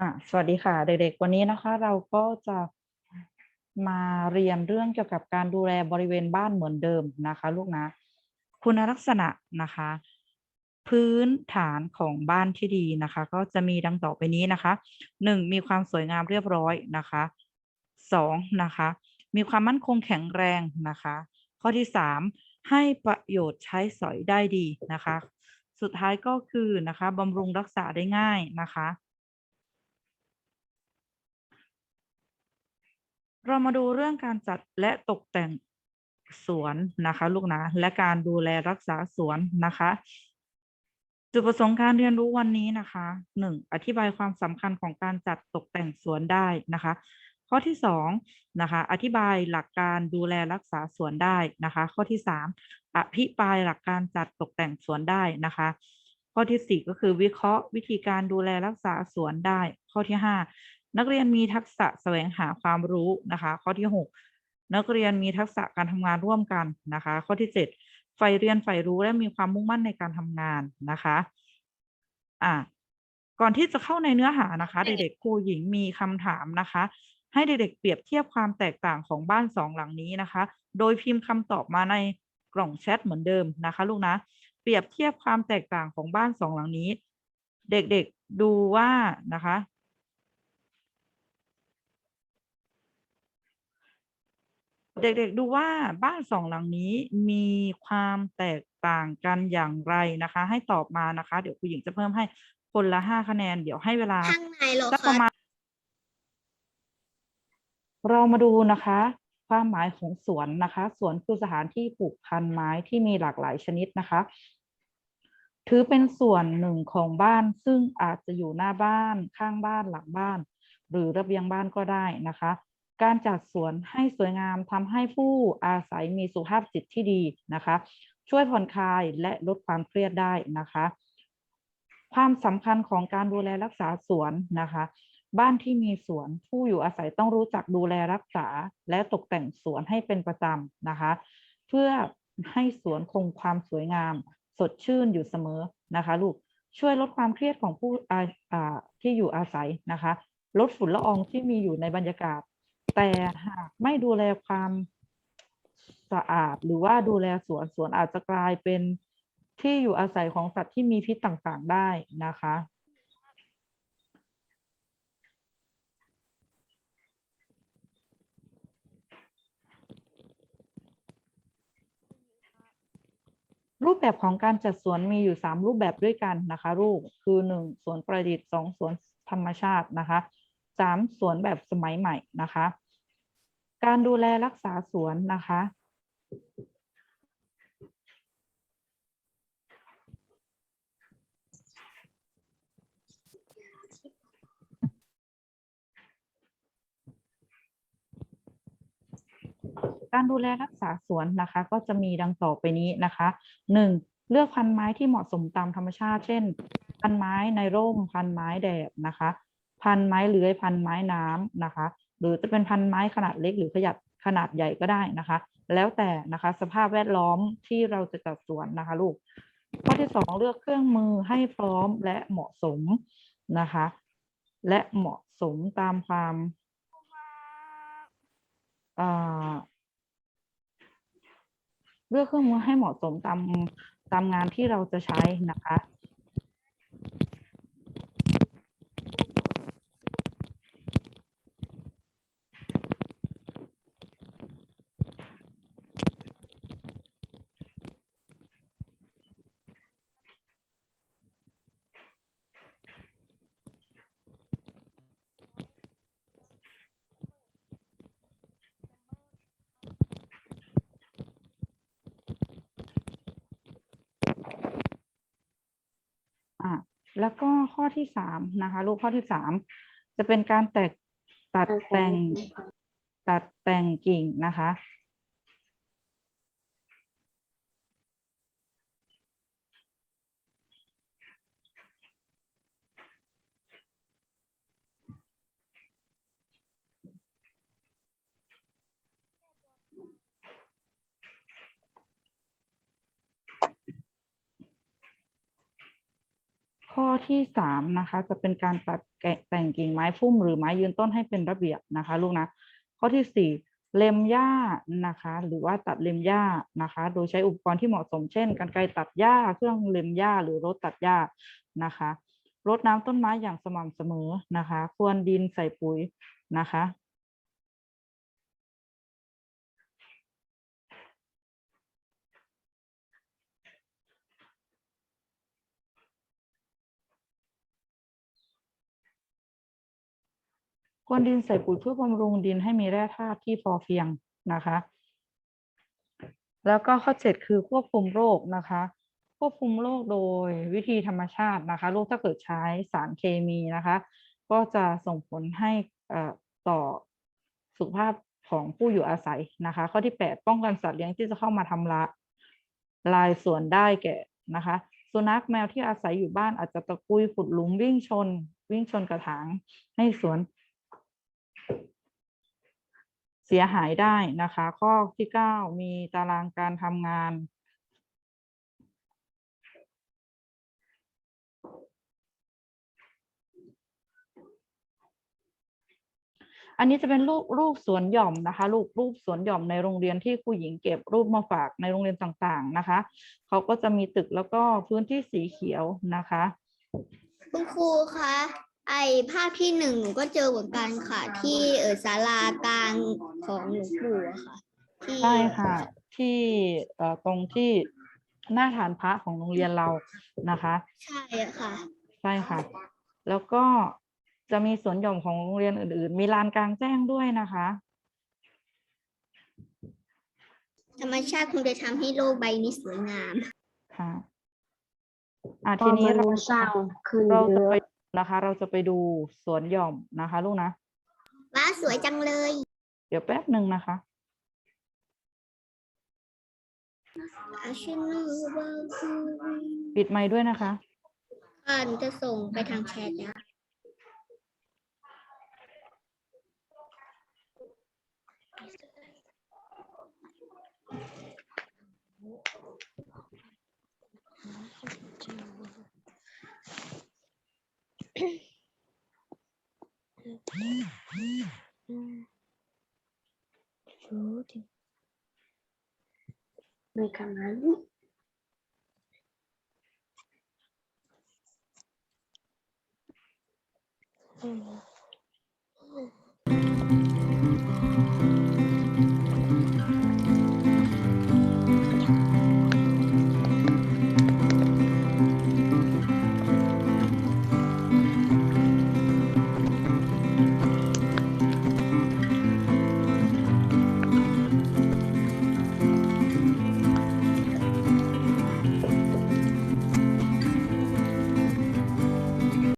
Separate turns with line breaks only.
อะสวัสดีค่ะเด็กๆ วันนี้นะคะ เราก็จะมาเรียนเรื่องเกี่ยวกับการดูแลบริเวณบ้านเหมือนเดิมนะคะ ลูกนะ คุณลักษณะนะคะ พื้นฐานของบ้านที่ดีนะคะ ก็จะมีดังต่อไปนี้นะคะหนึ่งมีความสวยงามเรียบร้อยนะคะสองนะคะ มีความมั่นคงแข็งแรงนะคะ ข้อที่สามให้ประโยชน์ใช้สอยได้ดีนะคะ สุดท้ายก็คือนะคะบำรุงรักษาได้ง่ายนะคะ เรามาดูเรื่องการจัดและตกแต่งสวนนะคะ ลูกนะ และการดูแลรักษาสวนนะคะ จุดประสงค์การเรียนรู้วันนี้นะคะหนึ่งอธิบายความสำคัญของการจัดตกแต่งสวนได้นะคะ ข้อที่สองนะคะอธิบายหลักการดูแลรักษาสวนได้นะคะ ข้อที่สามอภิปรายหลักการจัดตกแต่งสวนได้นะคะข้อที่สี่ก็คือวิเคราะห์วิธีการดูแลรักษาสวนได้ ข้อที่ห้า นักเรียนมีทักษะแสวงหาความรู้นะคะ ข้อที่หกนักเรียนมีทักษะการทำงานร่วมกันนะคะ ข้อที่เจ็ดใฝ่เรียนใฝ่รู้และมีความมุ่งมั่นในการทำงานนะคะอ่าก่อนที่จะเข้าในเนื้อหานะคะ เด็กๆครูหญิงมีคำถามนะคะ ให้เด็กๆเปรียบเทียบความแตกต่างของบ้านสองหลังนี้นะคะ โดยพิมพ์คำตอบมาในกล่องแชทเหมือนเดิมนะคะ ลูกนะ เปรียบเทียบความแตกต่างของบ้านสองหลังนี้ เด็กๆดูว่านะคะ เด็กๆดูว่าบ้านสองหลังนี้มีความแตกต่างกันอย่างไรนะคะ ให้ตอบมานะคะ เดี๋ยวครูหญิงจะเพิ่มให้คนละห้าคะแนน เดี๋ยวให้เวลา
ข้างในเหรอ
สักประ
คะ
มาณเรามาดูนะคะ ความหมายของสวนนะคะ สวนคือสถานที่ปลูกพันธุ์ไม้ที่มีหลากหลายชนิดนะคะ ถือเป็นส่วนหนึ่งของบ้านซึ่งอาจจะอยู่หน้าบ้านข้างบ้านหลังบ้าน หรือระเบียงบ้านก็ได้นะคะ การจัดสวนให้สวยงามทำให้ผู้อาศัยมีสุขภาพจิตที่ดีนะคะ ช่วยผ่อนคลายและลดความเครียดได้นะคะ ความสำคัญของการดูแลรักษาสวนนะคะ บ้านที่มีสวนผู้อยู่อาศัยต้องรู้จักดูแลรักษา และตกแต่งสวนให้เป็นประจำนะคะ เพื่อให้สวนคงความสวยงาม สดชื่นอยู่เสมอนะคะลูกช่วยลดความเครียดของผู้ที่อยู่อาศัยนะคะ ลดฝุ่นละอองที่มีอยู่ในบรรยากาศ แต่หากไม่ดูแลความสะอาดหรือว่าดูแลสวนสวนอาจจะกลายเป็นที่อยู่อาศัยของสัตว์ที่มีพิษต่างๆได้นะคะ รูปแบบของการจัดสวนมีอยู่สามรูปแบบด้วยกันนะคะลูกคือหนึ่งสวนประดิษฐ์สองสวนธรรมชาตินะคะสามสวนแบบสมัยใหม่นะคะ การดูแลรักษาสวนนะคะ การดูแลรักษาสวนนะคะ ก็จะมีดังต่อไปนี้นะคะหนึ่งเลือกพันไม้ที่เหมาะสมตามธรรมชาติ เช่น พันไม้ในร่ม พันไม้แดดนะคะ พันไม้เลื้อย พันไม้น้ำนะคะ หรือจะเป็นพันธุ์ไม้ขนาดเล็กหรือขยัดขนาดใหญ่ก็ได้นะคะ แล้วแต่นะคะสภาพแวดล้อมที่เราจะจัดสวนนะคะลูกข้อที่สองเลือกเครื่องมือให้พร้อมและเหมาะสมนะคะ และเหมาะสมตามความเลือกเครื่องมือให้เหมาะสมตามตามงานที่เราจะใช้นะคะ อะ แล้วก็ข้อที่สามนะคะลูกข้อที่สามจะเป็นการแตกตัดแต่งตัดแต่งกิ่งนะคะ ข้อ ที่สามนะคะ จะเป็นการตัดแต่งกิ่งไม้พุ่มหรือไม้ยืนต้นให้เป็นระเบียบนะคะ ลูกนะ ข้อที่สี่เล็มหญ้านะคะ หรือว่าตัดเล็มหญ้านะคะ โดยใช้อุปกรณ์ที่เหมาะสมเช่นกรรไกรตัดหญ้าเครื่องเล็มหญ้าหรือรถตัดหญ้านะคะรดน้ำต้นไม้อย่างสม่ำเสมอนะคะ ควรดินใส่ปุ๋ยนะคะ ควรดินใส่ปุ๋ยเพื่อบำรุงดินให้มีแร่ธาตุที่พอเพียงนะคะ แล้วก็ข้อเจ็ดคือควบคุมโรคนะคะ ควบคุมโรคโดยวิธีธรรมชาตินะคะโรคถ้าเกิดใช้สารเคมีนะคะ ก็จะส่งผลให้ต่อสุขภาพของผู้อยู่อาศัยนะคะ ข้อที่แปดป้องกันสัตว์เลี้ยงที่จะเข้ามาทำละลายส่วนได้แก่นะคะ สุนัขแมวที่อาศัยอยู่บ้านอาจจะตะกุยขุดหลุมวิ่งชน วิ่งชนกระถางให้สวน เสียหายได้นะคะ ข้อที่เก้ามีตารางการทำงาน อันนี้จะเป็นรูปรูปสวนหย่อมนะคะ รูปรูปสวนหย่อมในโรงเรียนที่ครูหญิงเก็บรูปมาฝากในโรงเรียนต่างๆนะคะเขาก็จะมีตึกแล้วก็พื้นที่สีเขียวนะคะ
คุณครูคะ ไอภาพที่หนึ่งหนูก็เจอเหมือนกันค่ะ ที่เออศาลากลางของหลวงปู่อะค่ะที่
ใช่ค่ะ ที่เอ่อตรงที่หน้าฐานพระของโรงเรียนเรานะคะ
ใช่อะค่ะ
ใช่ค่ะ แล้วก็จะมีสวนหย่อมของโรงเรียนอื่น ๆ มีลานกลางแจ้งด้วยนะคะ
ธรรมชาติคงจะทำให้โลกใบนี้สวยงาม
ค่ะอะ
พอ
ทีนี้
มา
เรา
รู้สร้างขึ้น
เรา
เย
จะ
อะ
ไป นะคะ เราจะไปดูสวนหย่อมนะคะ ลูกนะ
ว้าสวยจังเลย
เดี๋ยวแป๊บหนึ่งนะคะ
อาชินูบาคู
ปิดไมค์ด้วยนะคะ
ค่ะหนูจะส่งไปทางแชทนะ
ในคำนั้น
อืม